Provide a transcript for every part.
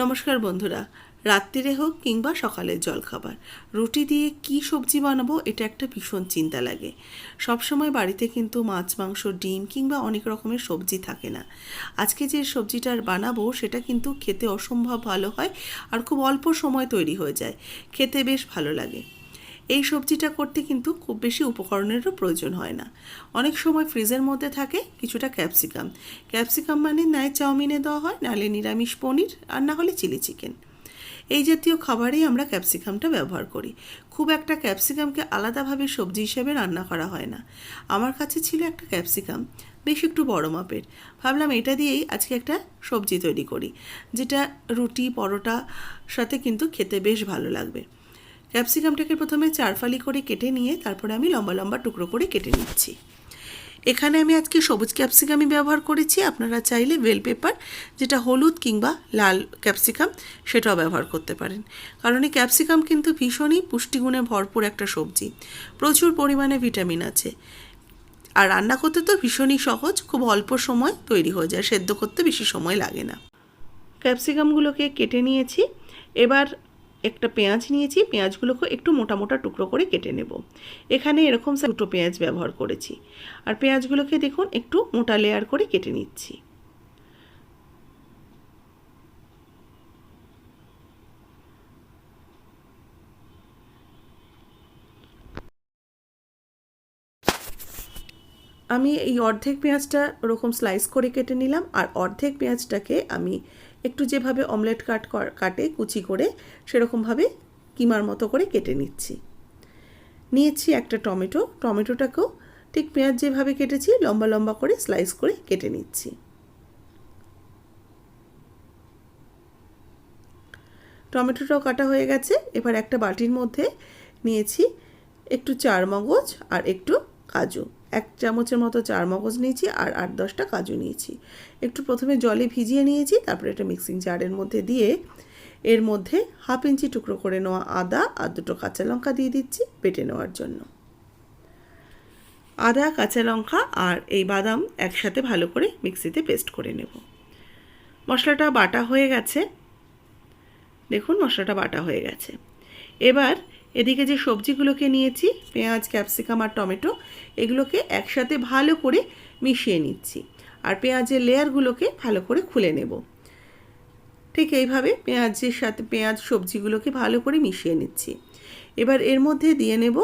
নমস্কার বন্ধুরা, রাত্রিরে হোক কিংবা সকালের জলখাবার, রুটি দিয়ে কি সবজি বানাবো এটা একটা ভীষণ চিন্তা লাগে। সবসময় বাড়িতে কিন্তু মাছ, মাংস, ডিম কিংবা অনেক রকমের সবজি থাকে না। আজকে যে সবজিটার বানাবো সেটা কিন্তু খেতে অসম্ভব ভালো হয় আর খুব অল্প সময় তৈরি হয়ে যায়। খেতে বেশ ভালো লাগে। এই সবজিটা করতে কিন্তু খুব বেশি উপকরণেরও প্রয়োজন হয় না। অনেক সময় ফ্রিজের মধ্যে থাকে কিছুটা ক্যাপসিকাম। ক্যাপসিকাম মানে ন্যায় চাউমিনে দেওয়া হয়, নাহলে নিরামিষ পনির আর না হলে চিলি চিকেন। এই জাতীয় খাবারেই আমরা ক্যাপসিকামটা ব্যবহার করি। খুব একটা ক্যাপসিকামকে আলাদাভাবে সবজি হিসেবে রান্না করা হয় না। আমার কাছে ছিল একটা ক্যাপসিকাম, বেশ একটু বড় মাপের। ভাবলাম এটা দিয়েই আজকে একটা সবজি তৈরি করি, যেটা রুটি পরোটা সাথে কিন্তু খেতে বেশ ভালো লাগবে। ক্যাপসিকামটাকে প্রথমে চারফালি করে কেটে নিয়ে তারপরে আমি লম্বা লম্বা টুকরো করে কেটে নিচ্ছি। এখানে আমি আজকে সবুজ ক্যাপসিকামই ব্যবহার করেছি। আপনারা চাইলে বেল পেপার, যেটা হলুদ কিংবা লাল ক্যাপসিকাম, সেটাও ব্যবহার করতে পারেন। কারণ এই ক্যাপসিকাম কিন্তু ভীষণই পুষ্টিগুণে ভরপুর একটা সবজি। প্রচুর পরিমাণে ভিটামিন আছে। আর রান্না করতে তো ভীষণই সহজ, খুব অল্প সময় তৈরি হয়ে যায়, সেদ্ধ করতে বেশি সময় লাগে না। ক্যাপসিকামগুলোকে কেটে নিয়েছি। এবার একটা পেঁয়াজ নিয়েছি, পেঁয়াজগুলোকে একটু মোটা মোটা টুকরো করে কেটে নেব। এখানে এরকম দুটো পেঁয়াজ ব্যবহার করেছি। আর পেঁয়াজগুলোকে দেখুন, একটু মোটা লেয়ার করে কেটে নিচ্ছি। আমি এই অর্ধেক পেঁয়াজটা ওরকম স্লাইস করে কেটে নিলাম। আর অর্ধেক পেঁয়াজটাকে আমি একটু যেভাবে অমলেট কাট কাটে কুচি করে সেরকমভাবে কিমার মতো করে কেটে নিচ্ছি। নিয়েছি একটা টমেটো, টমেটোটাকেও ঠিক পেঁয়াজ যেভাবে কেটেছি লম্বা লম্বা করে স্লাইস করে কেটে নিচ্ছি। টমেটোটাও কাটা হয়ে গেছে, এবার একটা বাটির মধ্যে নিয়েছি একটু চার মগজ আর একটু কাজু। এক চামচের মতো চার মগজ নিয়েছি আর আট দশটা কাজু নিয়েছি। একটু প্রথমে জলে ভিজিয়ে নিয়েছি, তারপরে একটা মিক্সিং জারের মধ্যে দিয়ে এর মধ্যে হাফ ইঞ্চি টুকরো করে নেওয়া আদা আর দুটো কাঁচা লঙ্কা দিয়ে দিচ্ছি বেটে নেওয়ার জন্য। আদা, কাঁচা লঙ্কা আর এই বাদাম একসাথে ভালো করে মিক্সিতে পেস্ট করে নেব। মশলাটা বাটা হয়ে গেছে। দেখুন, মশলাটা বাটা হয়ে গেছে। এবার এদিকে যে সবজিগুলোকে নিয়েছি, পেঁয়াজ, ক্যাপসিকাম আর টমেটো, এগুলোকে একসাথে ভালো করে মিশিয়ে নিচ্ছি। আর পেঁয়াজের লেয়ারগুলোকে ভালো করে খুলে নেব। ঠিক এইভাবে পেঁয়াজের সাথে, পেঁয়াজ সবজিগুলোকে ভালো করে মিশিয়ে নিচ্ছি। এবার এর মধ্যে দিয়ে নেব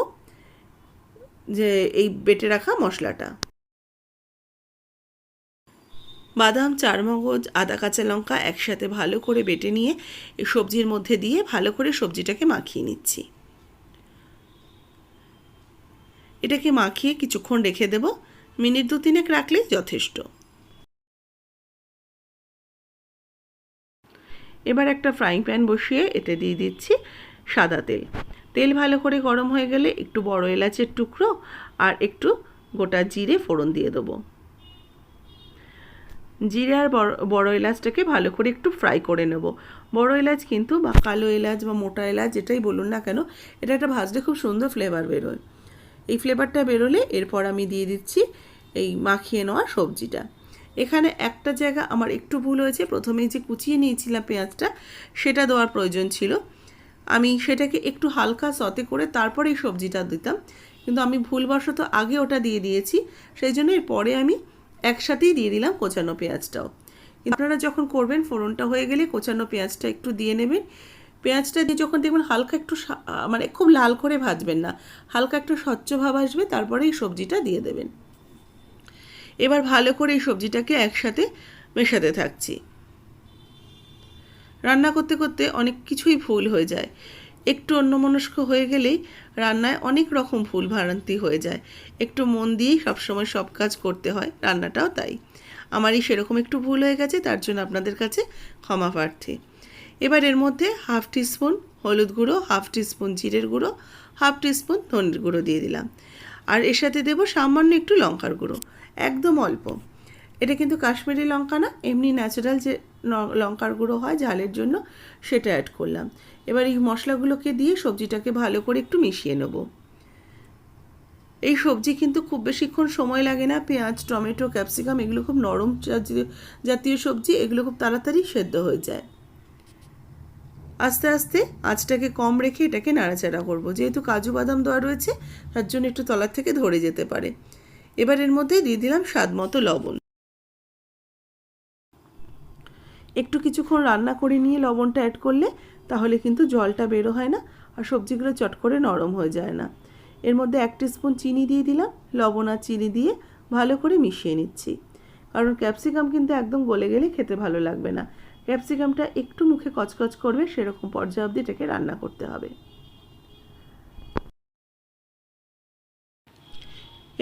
যে এই বেটে রাখা মশলাটা। বাদাম, চারমগজ, আদা, কাঁচা লঙ্কা একসাথে ভালো করে বেটে নিয়ে সবজির মধ্যে দিয়ে ভালো করে সবজিটাকে মাখিয়ে নিচ্ছি। এটাকে মাখিয়ে কিছুক্ষণ রেখে দেব। মিনিট দু তিনেক রাখলেই যথেষ্ট। এবার একটা ফ্রাইং প্যান বসিয়ে এতে দিয়ে দিচ্ছি সাদা তেল। তেল ভালো করে গরম হয়ে গেলে একটু বড় এলাচের টুকরো আর একটু গোটা জিরে ফোড়ন দিয়ে দেবো। জিরে আর বড় এলাচটাকে ভালো করে একটু ফ্রাই করে নেব। বড় এলাচ কিন্তু বা কালো এলাচ বা মোটা এলাচ যেটাই বলুন না কেন, এটা একটা ভাজলে খুব সুন্দর ফ্লেভার বেরোয়। এই ফ্লেভারটা বেরোলে এরপর আমি দিয়ে দিচ্ছি এই মাখিয়ে নেওয়া সবজিটা। এখানে একটা জায়গা আমার একটু ভুল হয়েছে প্রথমে যে কুচিয়ে নিয়েছিলাম পেঁয়াজটা, সেটা দেওয়ার প্রয়োজন ছিল। আমি সেটাকে একটু হালকা সতে করে তারপরে এই সবজিটা দিতাম। কিন্তু আমি ভুলবশত আগে ওটা দিয়ে দিয়েছি, সেই জন্য এরপরে আমি একসাথেই দিয়ে দিলাম কোচানো পেঁয়াজটাও। আপনারা যখন করবেন, ফোড়নটা হয়ে গেলে কোচানো পেঁয়াজটা একটু দিয়ে নেবেন। পেঁয়াজটা দিয়ে যখন দেখবেন হালকা একটু মানে খুব লাল করে ভাজবেন না, হালকা একটু স্বচ্ছ ভাব আসবে, তারপরে এই সবজিটা দিয়ে দেবেন। এবার ভালো করে এই সবজিটাকে একসাথে মেশাতে থাকছি। রান্না করতে করতে অনেক কিছুই ভুল হয়ে যায়। একটু অন্যমনস্ক হয়ে গেলেই রান্নায় অনেক রকম ভুল ভ্রান্তি হয়ে যায়। একটু মন দিয়েই সবসময় সব কাজ করতে হয়, রান্নাটাও তাই। আমারই সেরকম একটু ভুল হয়ে গেছে, তার জন্য আপনাদের কাছে ক্ষমা প্রার্থী। এবার এর মধ্যে হাফ টিস্পুন হলুদ গুঁড়ো, হাফ টিস্পুন জিরের গুঁড়ো, হাফ টিস্পুন ধনের গুঁড়ো দিয়ে দিলাম। আর এর সাথে দেবো সামান্য একটু লঙ্কার গুঁড়ো, একদম অল্প। এটা কিন্তু কাশ্মীরি লঙ্কা না, এমনি ন্যাচারাল যে লঙ্কার গুঁড়ো হয় ঝালের জন্য সেটা অ্যাড করলাম। এবার এই মশলাগুলোকে দিয়ে সবজিটাকে ভালো করে একটু মিশিয়ে নেব। এই সবজি কিন্তু খুব বেশিক্ষণ সময় লাগে না, পেঁয়াজ, টমেটো, ক্যাপসিকাম, এগুলো খুব নরম জাতীয় জাতীয় সবজি, এগুলো খুব তাড়াতাড়ি সেদ্ধ হয়ে যায়। আস্তে আস্তে আঁচটাকে কম রেখে এটাকে নাড়াচাড়া করব। যেহেতু কাজু বাদাম দেওয়া রয়েছে, তার জন্য একটু তলার থেকে ধরে যেতে পারে। এবার এর মধ্যে দিয়ে দিলাম স্বাদ মতো লবণ। একটু কিছুক্ষণ রান্না করে নিয়ে লবণটা অ্যাড করলে তাহলে কিন্তু জলটা বেরো হয় না আর সবজিগুলো চট করে নরম হয়ে যায় না। এর মধ্যে এক স্পুন চিনি দিয়ে দিলাম, লবণ আর চিনি দিয়ে ভালো করে মিশিয়ে নিচ্ছি। কারণ ক্যাপসিকাম কিন্তু একদম গলে গেলে খেতে ভালো লাগবে না। ক্যাপসিকামটা একটু মুখে কচকচ করবে, সেরকম পর্যায়ে অবধি এটাকে রান্না করতে হবে।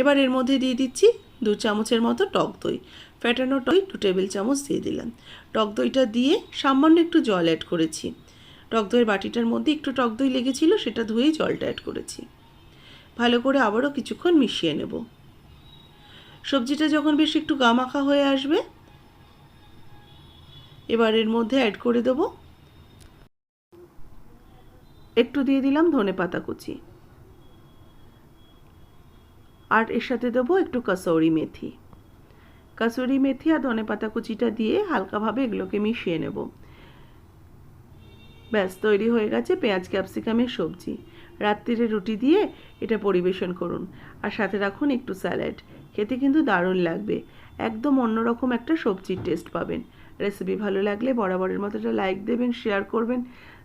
এবার এর মধ্যে দিয়ে দিচ্ছি দু চামচের মতো টক দই। ফ্যাটানো দই দু টেবিল চামচ দিয়ে দিলাম। টক দইটা দিয়ে সামান্য একটু জল অ্যাড করেছি। টক দইয়ের বাটিটার মধ্যে একটু টক দই লেগেছিল, সেটা ধুয়েই জলটা অ্যাড করেছি। ভালো করে আবারও কিছুক্ষণ মিশিয়ে নেব। সবজিটা যখন বেশ একটু গামাখা হয়ে আসবে এবার এর মধ্যে অ্যাড করে দেব। একটু দিয়ে দিলাম ধনে পাতা কুচি। আর এর সাথে দেবো একটু কসৌরি মেথি। কসুরি মেথি আর ধনে পাতা কুচিটা দিয়ে হালকাভাবে এগুলোকে মিশিয়ে নেব। ব্যাস, তৈরি হয়ে গেছে পেঁয়াজ ক্যাপসিকামের সবজি। রাত্রিরে রুটি দিয়ে এটা পরিবেশন করুন। আর সাথে রাখুন একটু স্যালাড। খেতে কিন্তু দারুণ লাগবে। একদম অন্যরকম একটা সবজির টেস্ট পাবেন। রেসিপি ভালো লাগলে বরাবরের মতো একটা লাইক দেবেন শেয়ার করবেন।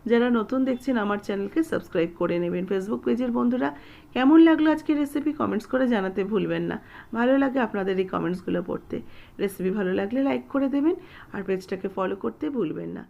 যারা নতুন দেখছেন, আমার চ্যানেলকে সাবস্ক্রাইব করে নেবেন। ফেসবুক পেজের বন্ধুরা, কেমন লাগল আজকে রেসিপি কমেন্টস করে জানাতে ভুলবেন না। ভালো লাগে আপনাদের এই কমেন্টসগুলো পড়তে। রেসিপি ভালো লাগলে লাইক করে দেবেন, আর পেজটাকে ফলো করতে ভুলবেন না।